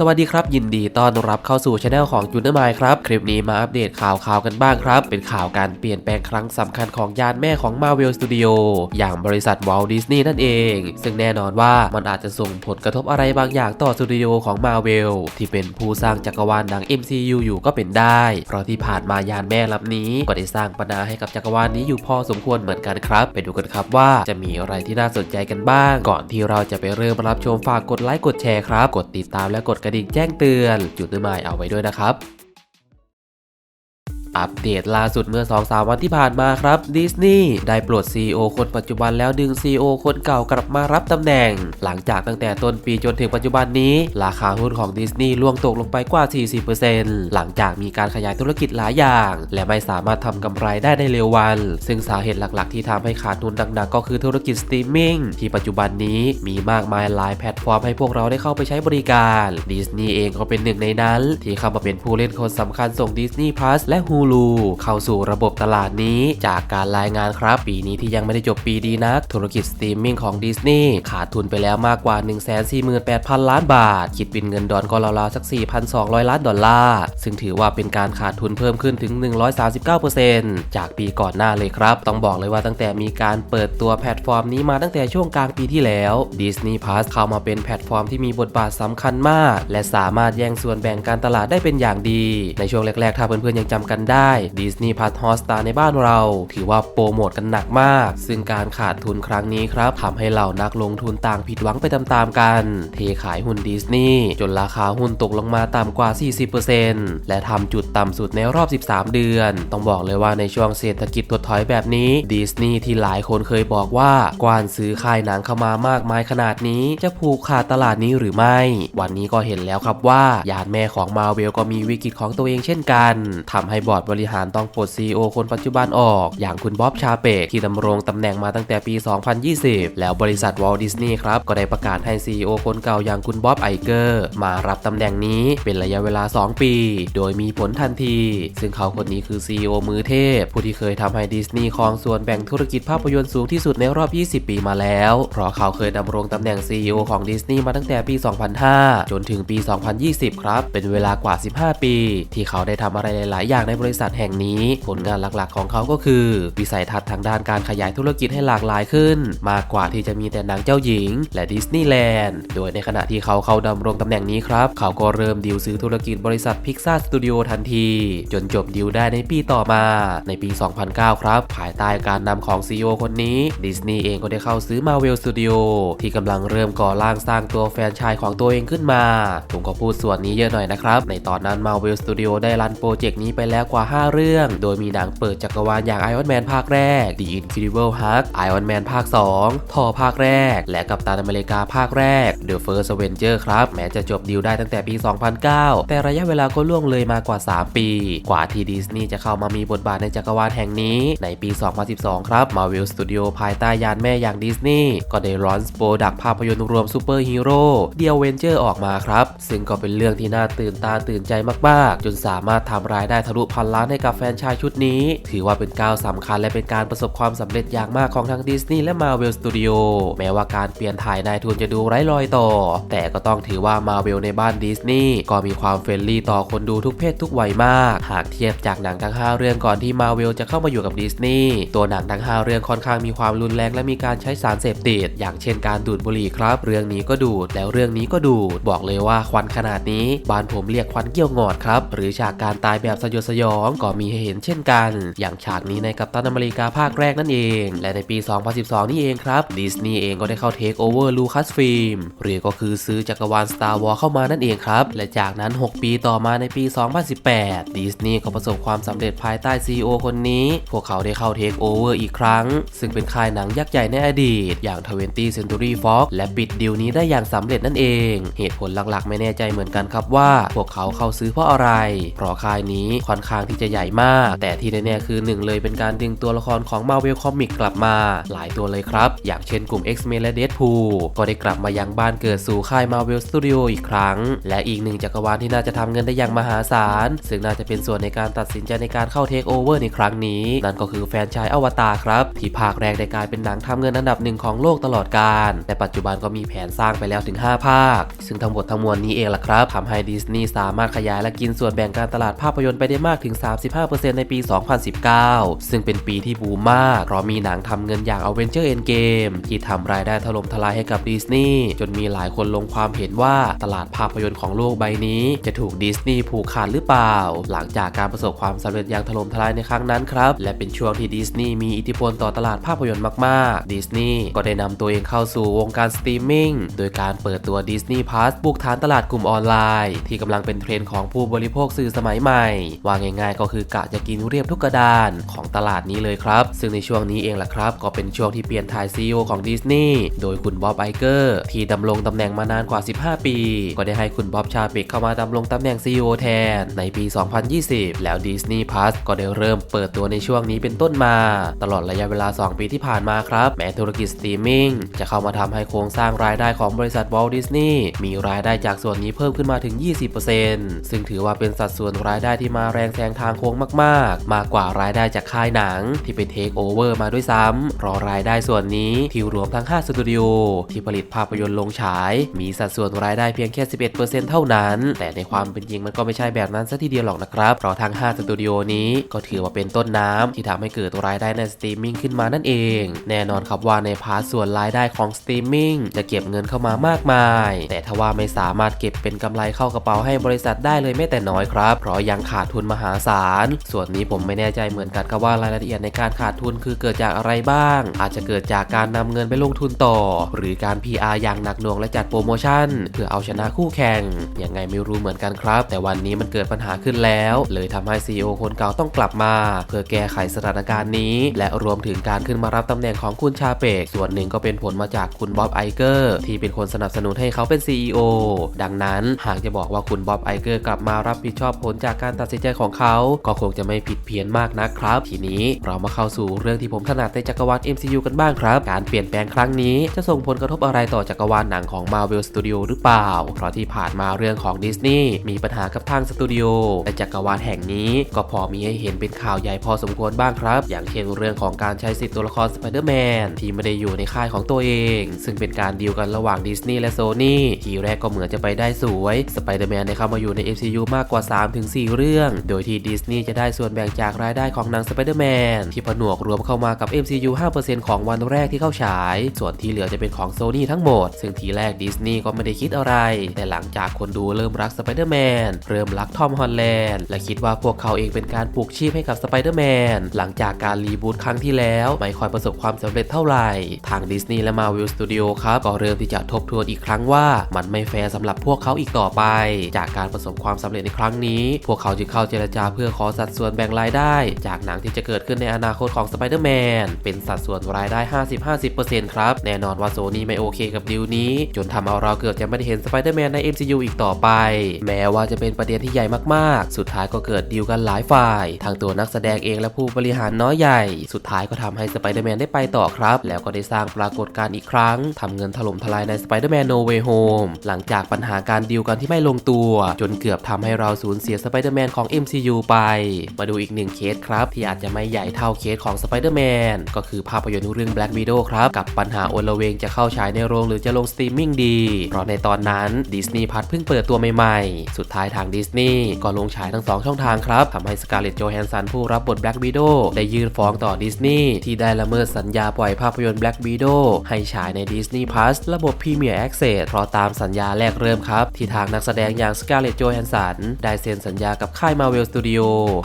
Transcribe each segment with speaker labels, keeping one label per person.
Speaker 1: สวัสดีครับ ยินดีต้อนรับเข้าสู่ช anel ของจูเนอร์มายครับ คลิปนี้มาอัปเดตข่าวข่าวกันบ้างครับ เป็นข่าวการเปลี่ยนแปลงครั้งสำคัญของยานแม่ของ Marvel Studio อย่างบริษัท Walt Disney นั่นเอง ซึ่งแน่นอนว่ามันอาจจะส่งผลกระทบอะไรบางอย่างต่อสตูดิโอของ Marvel ที่เป็นผู้สร้างจักรวาลหนัง MCU อยู่ก็เป็นได้ เพราะที่ผ่านมายานแม่ลำนี้ก็ได้สร้างปัญหาให้กับจักรวาลนี้อยู่พอสมควรเหมือนกันครับ ไปดูกันครับว่าจะมีอะไรที่น่าสนใจกันบ้าง ก่อนที่เราจะไปเริ่มรับชมฝากกดไลค์กดแชร์ครับ กดติดตามและกดกระดิ่งแจ้งเตือนจุดด้วยหมายเอาไว้ด้วยนะครับ อัปเดตล่าสุดเมื่อ 2-3 วันที่ผ่านมาครับดิสนีย์ได้ปลด CEO คนปัจจุบันแล้วดึง CEO คนเก่ากลับมารับตำแหน่ง หลังจากตั้งแต่ต้นปีจนถึงปัจจุบันนี้ ราคาหุ้นของดิสนีย์ล่วงตกลงไปกว่า 40%หลังจากมีการขยายธุรกิจหลายอย่าง และไม่สามารถทำกำไรได้ในเร็ววัน ซึ่งสาเหตุหลักๆ ที่ทำให้ขาดทุนหนักๆก็คือธุรกิจสตรีมมิ่งที่ปัจจุบันนี้มีมากมายหลายแพลตฟอร์มให้พวกเราได้เข้าไปใช้บริการดิสนีย์เองก็เป็นหนึ่งในนั้น ที่เข้ามาเป็นผู้เล่นคนสำคัญส่ง Disney Plus และ Hulu เข้าสู่ระบบตลาดนี้จากการรายงานครับปีนี้ที่ยังไม่ได้จบปีดีนัก ธุรกิจสตรีมมิ่งของดิสนีย์ขาดทุนไปแล้วมากกว่า 148,000 ล้านบาท คิดเป็นเงินดอลก็ราวๆสัก 4,200 ล้านดอลลาร์ซึ่งถือว่าเป็นการขาดทุนเพิ่มขึ้นถึง 139%จากปีก่อนหน้าเลยครับ ต้องบอกเลยว่าตั้งแต่มีการเปิดตัวแพลตฟอร์มนี้มาตั้งแต่ช่วงกลางปีที่แล้ว Disney Plus เข้ามาเป็นแพลตฟอร์มที่มีบทบาทสำคัญมาก และสามารถแย่งส่วนแบ่งการตลาดได้เป็นอย่างดี ในช่วงแรกๆ ถ้าเพื่อนๆยังจำกันได้ Disney Plus Hotstar ในบ้านเรา ถือว่าโปรโมทกันหนักมาก ซึ่งการขาดทุนครั้งนี้ครับทำให้เหล่านักลงทุนต่างผิดหวังไปตามๆกัน เทขายหุ้นดิสนีย์จนราคาหุ้นตกลงมาต่ำกว่า 40%และทำจุดต่ำสุดในรอบ 13 เดือน ต้องบอกเลยว่าในช่วงเศรษฐกิจถดถอยแบบนี้ดิสนีย์ที่หลายคนเคยบอกว่ากวานซื้อค่ายหนังเข้ามามากมายขนาดนี้ จะผูกขาดตลาดนี้หรือไม่ วันนี้ก็เห็นแล้วครับว่ายานแม่ของมาเวลก็มีวิกฤตของตัวเองเช่นกันทำให้บอร์ดบริหารต้องปลด CEO คนปัจจุบันออก อย่างคุณบ๊อบชาเปกที่ดำรงตำแหน่งมาตั้งแต่ปี 2020 แล้วบริษัทวอลดิสนีย์ครับ ก็ได้ประกาศให้ CEO คนเก่าอย่างคุณบ๊อบไอเกอร์มารับตำแหน่งนี้เป็นระยะเวลา 2 ปี โดยมีผลทันที ซึ่งเขาคนนี้คือ CEO มือเทพ ผู้ที่เคยทำให้ดิสนีย์ครองส่วนแบ่งธุรกิจภาพยนตร์สูงที่สุดในรอบ 20 ปีมาแล้ว เพราะเขาเคยดำรงตำแหน่ง CEO ของดิสนีย์มาตั้งแต่ปี 2005 จนถึงปี 2020 ครับ เป็นเวลากว่า 15 ปี ที่เขาได้ทำอะไรหลาย ๆ อย่างในบริษัทแห่งนี้ ผลงานหลักๆ ของเขาก็คือ วิสัยทัศน์ทางด้านการขยายธุรกิจให้หลากหลายขึ้น มากกว่าที่จะมีแต่หนังเจ้าหญิง และดิสนีย์แลนด์โดยในขณะที่เขาเข้าดำรงตำแหน่งนี้ครับ เขาก็เริ่มดีลซื้อธุรกิจบริษัทพิกซาสตูดิโอทันที จนจบดีลได้ในปีต่อมาในปี 2009 ครับ ภายใต้การนำของ CEO คนนี้ดิสนีย์เองก็ได้เข้าซื้อ Marvel Studio ที่กำลังเริ่มก่อร่างสร้างตัวแฟรนไชส์ของตัวเองขึ้นมาผมก็พูดส่วนนี้เยอะหน่อยนะครับในตอนนั้น Marvel Studio ได้รันโปรเจกต์นี้ไปแล้วกว่าว่า 5 เรื่อง โดยมีหนังเปิดจักรวาลอย่าง Iron Man ภาคแรก The Incredible Hulk Iron Man ภาค 2 ทอภาคแรก และกัปตันอเมริกาภาคแรก The First Avenger ครับ แม้จะจบดีลได้ตั้งแต่ปี 2009 แต่ระยะเวลาก็ล่วงเลยมากว่า 3 ปี กว่าที่ดิสนีย์จะเข้ามามีบทบาทในจักรวาลแห่งนี้ในปี 2012 ครับ Marvel Studio ภายใต้ยานแม่อย่างดิสนีย์ก็ได้ร้อนโปรดักภาพยนตร์รวมซูเปอร์ฮีโร่เดียวเวนเจอร์ออกมาครับ ซึ่งก็เป็นเรื่องที่น่าตื่นตาตื่นใจมากๆ จนสามารถทำรายได้ทะลุพันล้านให้กับแฟนชส์ชุดนี้ ถือว่าเป็นก้าวสำคัญและเป็นการประสบความสำเร็จอย่างมากของทั้งดิสนีย์และ Marvel Studio แม้ว่าการเปลี่ยนถ่ายนายทุนจะดูไร้รอยต่อ แต่ก็ต้องถือว่า Marvel ในบ้านดิสนีย์ก็มีความเฟรนลี่ต่อคนดูทุกเพศทุกวัยมาก หากเทียบจากหนังทั้ง 5 เรื่องก่อนที่ Marvel จะเข้ามาอยู่กับดิสนีย์ตัวหนังทั้ง 5 เรื่องค่อนข้างมีความรุนแรงและมีการใช้สารเสพติด อย่างเช่นการดูดบุหรี่ครับ เรื่องนี้ก็ดูดแล้วเรื่องนี้ก็ดูด บอกเลยว่าควันขนาดนี้ บ้านผมเรียกควันเกี้ยวงอดครับ หรือฉากการตายแบบสยดสยองก็มีให้เห็นเช่นกัน อย่างฉากนี้ในกัปตันอเมริกาภาคแรกนั่นเอง และในปี 2012 นี่เองครับดิสนีย์เองก็ได้เข้าเทคโอเวอร์ลูคัสฟิล์มหรือก็คือซื้อจักรวาล Star Wars เข้ามานั่นเองครับ และจากนั้น 6 ปีต่อมาในปี 2018 ดิสนีย์ก็ประสบความสำเร็จภายใต้ CEO คนนี้ พวกเขาได้เข้าเทคโอเวอร์อีกครั้ง ซึ่งเป็นค่ายหนังยักษ์ใหญ่ในอดีต อย่าง 20th Century Fox และปิดดีลนี้ได้อย่างสำเร็จนั่นเอง เหตุผลหลักๆ ไม่แน่ใจเหมือนกันครับว่า พวกเขาเข้าซื้อเพราะอะไร เพราะค่ายนี้ค่อนข้างที่จะใหญ่มาก แต่ที่แน่ๆคือหนึ่งเลยเป็นการดึงตัวละครของ Marvel Comics กลับมา หลายตัวเลยครับ อย่างเช่นกลุ่ม X-Men และ Deadpool ก็ได้กลับมายังบ้านเกิดสู่ค่าย Marvel Studio อีกครั้ง และอีกหนึ่งจักรวาลที่น่าจะทำเงินได้อย่างมหาศาล ซึ่งน่าจะเป็นส่วนในการตัดสินใจในการเข้า Take Over ในครั้งนี้ นั่นก็คือแฟนชายอวตารครับ ที่ภาคแรกได้กลายเป็นหนังทำเงินอันดับหนึ่งของโลกตลอดกาลแต่ปัจจุบันก็มีแผนสร้างไปแล้วถึง 5 ภาค ซึ่งทั้งหมดทั้งมวลนี้เองล่ะครับทำให้ดิสนีย์สามารถขยายและกินส่วนแบ่งการตลาดภาพยนตร์ไปได้มากถึง35%ในปี 2019 ซึ่งเป็นปีที่บูมมาก เพราะมีหนังทำเงินอย่าง Avenger Endgame ที่ทำรายได้ถล่มทลายให้กับดิสนีย์จนมีหลายคนลงความเห็นว่าตลาดภาพยนตร์ของโลกใบนี้ จะถูกดิสนีย์ผูกขาดหรือเปล่า หลังจากการประสบความสำเร็จอย่างถล่มทลายในครั้งนั้นครับ และเป็นช่วงที่ดิสนีย์มีอิทธิพลต่อตลาดภาพยนตร์มาก ๆ ดิสนีย์ก็ได้นำตัวเองเข้าสู่วงการสตรีมมิ่งโดยการเปิดตัว Disney Plus บุกฐานตลาดกลุ่มออนไลน์ ที่กำลังเป็นเทรนด์ของผู้บริโภคสื่อสมัยใหม่ว่าง่ายๆ ก็คือกะจะกินเรียบทุกกระดานของตลาดนี้เลยครับ ซึ่งในช่วงนี้เองแหละครับ ก็เป็นช่วงที่เปลี่ยนถ่าย CEO ของดิสนีย์โดยคุณบ๊อบไอเกอร์ที่ดำรงตำแหน่งมานานกว่า 15 ปี ก็ได้ให้คุณบ๊อบชาเปกเข้ามาดำรงตำแหน่ง CEO แทนในปี 2020 แล้ว Disney Plus ก็ได้เริ่มเปิดตัวในช่วงนี้เป็นต้นมา ตลอดระยะเวลา 2 ปีที่ผ่านมาครับแม้ธุรกิจสตรีมมิ่งจะเข้ามาทำให้โครงสร้างรายได้ของบริษัทวอลดิสนีย์มีรายได้จากส่วนนี้เพิ่มขึ้นมาถึง 20%ซึ่งถือว่าเป็นสัดส่วนรายได้ที่มาแรงแซงทางโค้งมากๆ มากกว่ารายได้จากค่ายหนัง ที่ไปเทคโอเวอร์มาด้วยซ้ำเพราะรายได้ส่วนนี้ที่รวมทั้ง 5 สตูดิโอที่ผลิตภาพยนตร์ลงฉาย มีสัดส่วนรายได้เพียงแค่ 11%เท่านั้น แต่ในความเป็นจริงมันก็ไม่ใช่แบบนั้นซะทีเดียวหรอกนะครับ เพราะทั้ง 5 สตูดิโอนี้ก็ถือว่าเป็นต้นน้ำที่ทำให้เกิดรายได้ในสตรีมมิ่งขึ้นมานั่นเอง แน่นอนครับว่าในพาร์ทส่วนรายได้ของสตรีมมิ่งจะเก็บเงินเข้ามามากมาย แต่ทว่าไม่สามารถเก็บเป็นกำไรเข้ากระเป๋าให้บริษัทได้เลยแม้แต่น้อยครับ เพราะยังขาดทุนมหาศาล ส่วนนี้ผมไม่แน่ใจเหมือนกันครับว่ารายละเอียดในการขาดทุนคือเกิดจากอะไรบ้าง อาจจะเกิดจากการนำเงินไปลงทุนต่อ หรือการ PR อย่างหนักหน่วงและจัดโปรโมชั่น เพื่อเอาชนะคู่แข่งยังไงไม่รู้เหมือนกันครับ แต่วันนี้มันเกิดปัญหาขึ้นแล้ว เลยทำให้ CEO คนเก่าต้องกลับมา เพื่อแก้ไขสถานการณ์นี้ และรวมถึงการขึ้นมารับตำแหน่งของคุณชาเปก ส่วนหนึ่งก็เป็นผลมาจากคุณบ๊อบไอเกอร์ที่เป็นคนสนับสนุนให้เขาเป็น CEO ดังนั้นหากจะบอกว่าคุณบ๊อบไอเกอร์กลับมารับผิดชอบผลจากการตัดสินใจของเขาก็คงจะไม่ผิดเพี้ยนมากนะครับ ทีนี้เรามาเข้าสู่เรื่องที่ผมถนัดในจักรวาล MCU กันบ้างครับ การเปลี่ยนแปลงครั้งนี้จะส่งผลกระทบอะไรต่อจักรวาลหนังของ Marvel Studio หรือเปล่า เพราะที่ผ่านมาเรื่องของดิสนีย์มีปัญหากับทางสตูดิโอและจักรวาลแห่งนี้ก็พอมีให้เห็นเป็นข่าวใหญ่พอสมควรบ้างครับ อย่างเช่นเรื่องของการใช้สิทธิ์ตัวละครสไปเดอร์แมนที่ไม่ได้อยู่ในค่ายของตัวเอง ซึ่งเป็นการดีลกันระหว่างดิสนีย์และโซนี่ทีแรกก็เหมือนจะไปได้สวยสไปเดอร์แมนได้เข้ามาอยู่ใน MCU มากกว่า 3-4 เรื่อง โดยที่ดิสนีย์จะได้ส่วนแบ่งจากรายได้ของหนังสไปเดอร์แมนที่ผนวกรวมเข้ามากับ MCU 5%ของวันแรกที่เข้าฉาย ส่วนที่เหลือจะเป็นของโซนี่ทั้งหมด ซึ่งทีแรกดิสนีย์ก็ไม่ได้คิดอะไร แต่หลังจากคนดูเริ่มรักสไปเดอร์แมนเริ่มรักทอมฮอลแลนด์และคิดว่าพวกเขาเองเป็นการปลูกชีพให้กับสไปเดอร์แมนหลังจากการรีบูตครั้งที่แล้วไม่ค่อยประสบความสำเร็จเท่าไหร่ ทางดิสนีย์และ Marvel Studio ครับก็เริ่มที่จะทบทวนอีกครั้งว่ามันไม่แฟร์สำหรับพวกเขาอีกต่อไป จากการประสบความสำเร็จในครั้งนี้ พวกเขาจึงเข้าเจรจาเพื่อขอสัดส่วนแบ่งรายได้ จากหนังที่จะเกิดขึ้นในอนาคตของสไปเดอร์แมนเป็นสัดส่วนรายได้ 50-50%ครับ แน่นอนว่าโซนี่ไม่โอเคกับดีลนี้ จนทำเอาเราเกือบจะไม่ได้เห็นสไปเดอร์แมนใน MCU อีกต่อไป แม้ว่าจะเป็นประเด็นที่ใหญ่มากๆ สุดท้ายก็เกิดดีลกันหลายฝ่าย ทางตัวนักแสดงเองและผู้บริหารน้อยใหญ่ สุดท้ายก็ทำให้สไปเดอร์แมนได้ไปต่อครับ แล้วก็ได้สร้างปรากฏการณ์อีกครั้งทำเงินถล่มทลายใน Spider-Man No Way Home หลังจากปัญหาการดีลกันที่ไม่ลงตัว จนเกือบทำให้เราสูญเสีย Spider-Man ของ MCU ไป มาดูอีกหนึ่งเคสครับ ที่อาจจะไม่ใหญ่เท่าเคสของ Spider-Man ก็คือภาพยนตร์เรื่อง Black Widow ครับ กับปัญหาโอลเวงจะเข้าฉายในโรงหรือจะลงสตรีมมิ่งดี เพราะในตอนนั้นดิสนีย์พัทเพิ่งเปิดตัวใหม่ๆ สุดท้ายทางดิสนีย์ก็ลงฉายทั้งสองช่องทางครับทำให้สกาเลตโจแฮนสันผู้รับบท Black Widow ได้ยื่นฟ้องต่อดิสนีย์ที่ได้ละเมิดสัญญาปล่อยภาพยนตร์ Black Widow ให้ฉายใน Disney Plus ระบบ Premier Access เพราะตามสัญญาแรกเริ่มครับ ที่ทางนักแสดงอย่างสกาเลตโจแฮนสันได้เซ็นสัญญากับค่าย Marvel Studio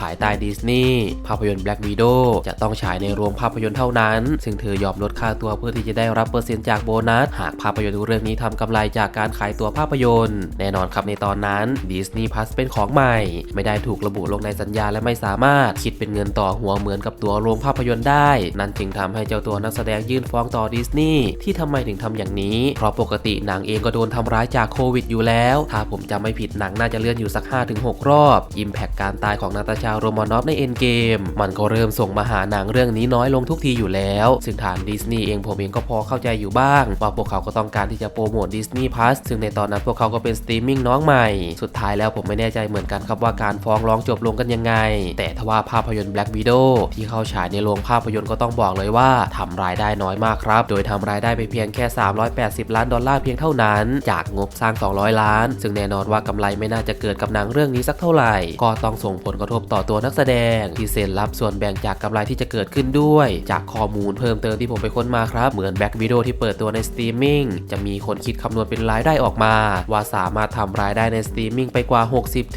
Speaker 1: ภายใต้ดิสนีย์ภาพยนตร์ Black Widow จะต้องฉายในโรงภาพยนตร์เท่านั้น ซึ่งเธอยอมลดค่าตัวเพื่อที่จะได้รับเปอร์เซ็นต์จากโบนัส หากภาพยนตร์เรื่องนี้ทำกำไรจากการขายตัวภาพยนตร์ แน่นอนครับในตอนนั้น Disney Plus เป็นของใหม่ ไม่ได้ถูกระบุลงในสัญญาและไม่สามารถคิดเป็นเงินต่อหัวเหมือนกับตัวโรงภาพยนตร์ได้ นั่นจึงทำให้เจ้าตัวนักแสดงยื่นฟ้องต่อดิสนีย์ที่ทำไมถึงทำอย่างนี้ เพราะปกติหนังเองก็โดนทำร้ายจากโควิดอยู่แล้ว ถ้าผมจำไม่ผิดหนังน่าจะเลื่อนอยู่สัก 5-6 รอบอิมแพคการตายายของนาตาชาโรมานอฟในเอ็นเกมมันก็เริ่มส่งมาหาหนังเรื่องนี้น้อยลงทุกทีอยู่แล้ว ซึ่งทางดิสนีย์เองผมเองก็พอเข้าใจอยู่บ้าง ว่าพวกเขาก็ต้องการที่จะโปรโมทดิสนีย์พลัสซึ่งในตอนนั้นพวกเขาก็เป็นสตรีมมิ่งน้องใหม่ สุดท้ายแล้วผมไม่แน่ใจเหมือนกันครับว่าการฟ้องร้องจบลงกันยังไง แต่ทว่าภาพยนตร์ Black Widow ที่เข้าฉายในโรงภาพยนตร์ก็ต้องบอกเลยว่าทำรายได้น้อยมากครับ โดยทำรายได้ไปเพียงแค่ 380 ล้านดอลลาร์เพียงเท่านั้น จากงบสร้าง 200 ล้าน ซึ่งแน่นอนว่ากำไรไม่น่าจะเกิดกับหนังเรื่องนี้สักเท่าไหร่ ก็ต้องส่งงผลกระทบต่อตัวนักแสดงที่เซ็นรับส่วนแบ่งจากกำไรที่จะเกิดขึ้นด้วย จากข้อมูลเพิ่มเติมที่ผมไปค้นมาครับ เหมือน Black Widow ที่เปิดตัวในสตรีมมิ่งจะมีคนคิดคำนวณเป็นรายได้ออกมา ว่าสามารถทำรายได้ในสตรีมมิ่งไปกว่า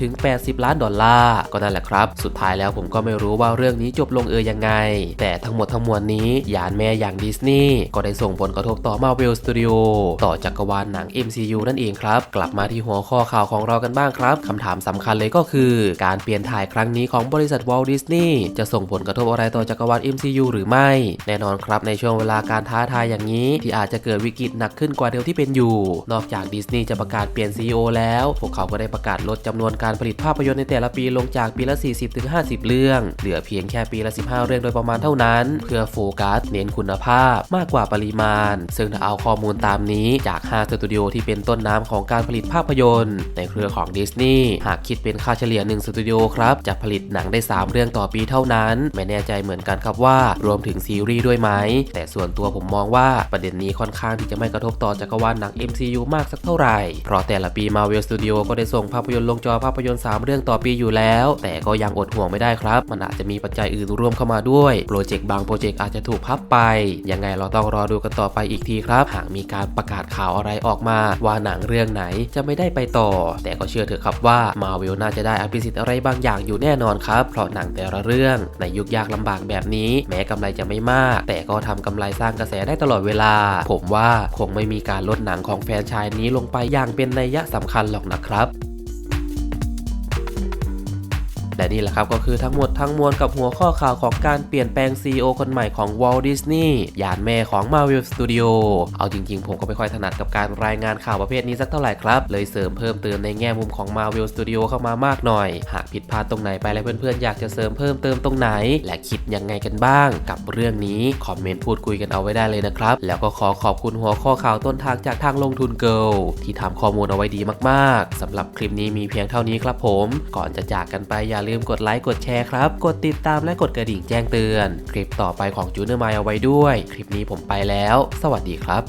Speaker 1: 60-80 ล้านดอลลาร์ก็นั่นแหละครับ สุดท้ายแล้วผมก็ไม่รู้ว่าเรื่องนี้จบลงเอยยังไง แต่ทั้งหมดทั้งมวลนี้ยานแม่อย่างดิสนีย์ก็ได้ส่งผลกระทบต่อ Marvel Studio ต่อจักรวาลหนัง MCU นั่นเองครับ กลับมาที่หัวข้อข่าวของเรากันบ้างครับคำถามสำคัญเลยก็คือ การเปลี่ยนถ่ายครั้งนี้ของบริษัท Walt Disney จะส่งผลกระทบอะไรต่อจักรวาล MCU หรือไม่ แน่นอนครับในช่วงเวลาการท้าทายอย่างนี้ ที่อาจจะเกิดวิกฤตหนักขึ้นกว่าเดิมที่เป็นอยู่ นอกจากดิสนีย์จะประกาศเปลี่ยน CEO แล้ว พวกเขาก็ได้ประกาศลดจำนวนการผลิตภาพยนตร์ในแต่ละปีลงจากปีละ 40-50 เรื่อง เหลือเพียงแค่ปีละ 15 เรื่องโดยประมาณเท่านั้น เพื่อโฟกัสเน้นคุณภาพมากกว่าปริมาณ ซึ่งถ้าเอาข้อมูลตามนี้จาก 5 สตูดิโอที่เป็นต้นน้ำของการผลิตภาพยนตร์ ในเครือของดิสนีย์หากคิดเป็นค่าเฉลี่ย1สตูดิโอครับ จะผลิตหนังได้ 3 เรื่องต่อปีเท่านั้น ไม่แน่ใจเหมือนกันครับว่ารวมถึงซีรีส์ด้วยไหม แต่ส่วนตัวผมมองว่าประเด็นนี้ค่อนข้างที่จะไม่กระทบต่อจักรวาลหนัง MCU มากสักเท่าไหร่ เพราะแต่ละปี Marvel Studio ก็ได้ส่งภาพยนตร์ลงจอภาพยนตร์ 3 เรื่องต่อปีอยู่แล้ว แต่ก็ยังอดห่วงไม่ได้ครับ มันอาจจะมีปัจจัยอื่นร่วมเข้ามาด้วย โปรเจกต์บางโปรเจกต์อาจจะถูกพับไป ยังไงเราต้องรอดูกันต่อไปอีกทีครับ หากมีการประกาศข่าวอะไรออกมา ว่าหนังเรื่องไหนจะไม่ได้ไปต่อ แต่ก็เชื่อเถอะครับว่า Marvel น่าจะได้อภิสิทธิ์อะไรบางอย่างอยู่แน่นอนครับ เพราะหนังแต่ละเรื่องในยุคยากลำบากแบบนี้ แม้กำไรจะไม่มาก แต่ก็ทำกำไรสร้างกระแสได้ตลอดเวลา ผมว่าคงไม่มีการลดหนังของแฟนชายนี้ลงไปอย่างเป็นนัยยะสำคัญหรอกนะครับ และนี่แหละครับก็คือทั้งหมดทั้งมวลกับหัวข้อข่าวของการเปลี่ยนแปลง CEO คนใหม่ของ Walt Disney ยานแม่ของ Marvel Studio เอาจริงๆ ผมก็ไม่ค่อยถนัดกับการรายงานข่าวประเภทนี้สักเท่าไหร่ครับ เลยเสริมเพิ่มเติมในแง่มุมของ Marvel Studio เข้ามามากหน่อย หากผิดพลาดตรงไหนไปแล้วเพื่อนๆ อยากจะเสริมเพิ่มเติมตรงไหน และคิดยังไงกันบ้าง กับเรื่องนี้คอมเมนต์พูดคุยกันเอาไว้ได้เลยนะครับ แล้วก็ขอขอบคุณหัวข้อข่าวต้นทางจากทางลงทุนเกิลที่ทำข้อมูลเอาไว้ดีมากๆสำหรับคลิปนี้มีเพียงเท่านี้ครับผม ก่อนจะจากกันไปอย่าลืมกดไลค์กดแชร์ครับ กดติดตามและกดกระดิ่งแจ้งเตือน คลิปต่อไปของจูเนอร์มายเอาไว้ด้วย คลิปนี้ผมไปแล้ว สวัสดีครับ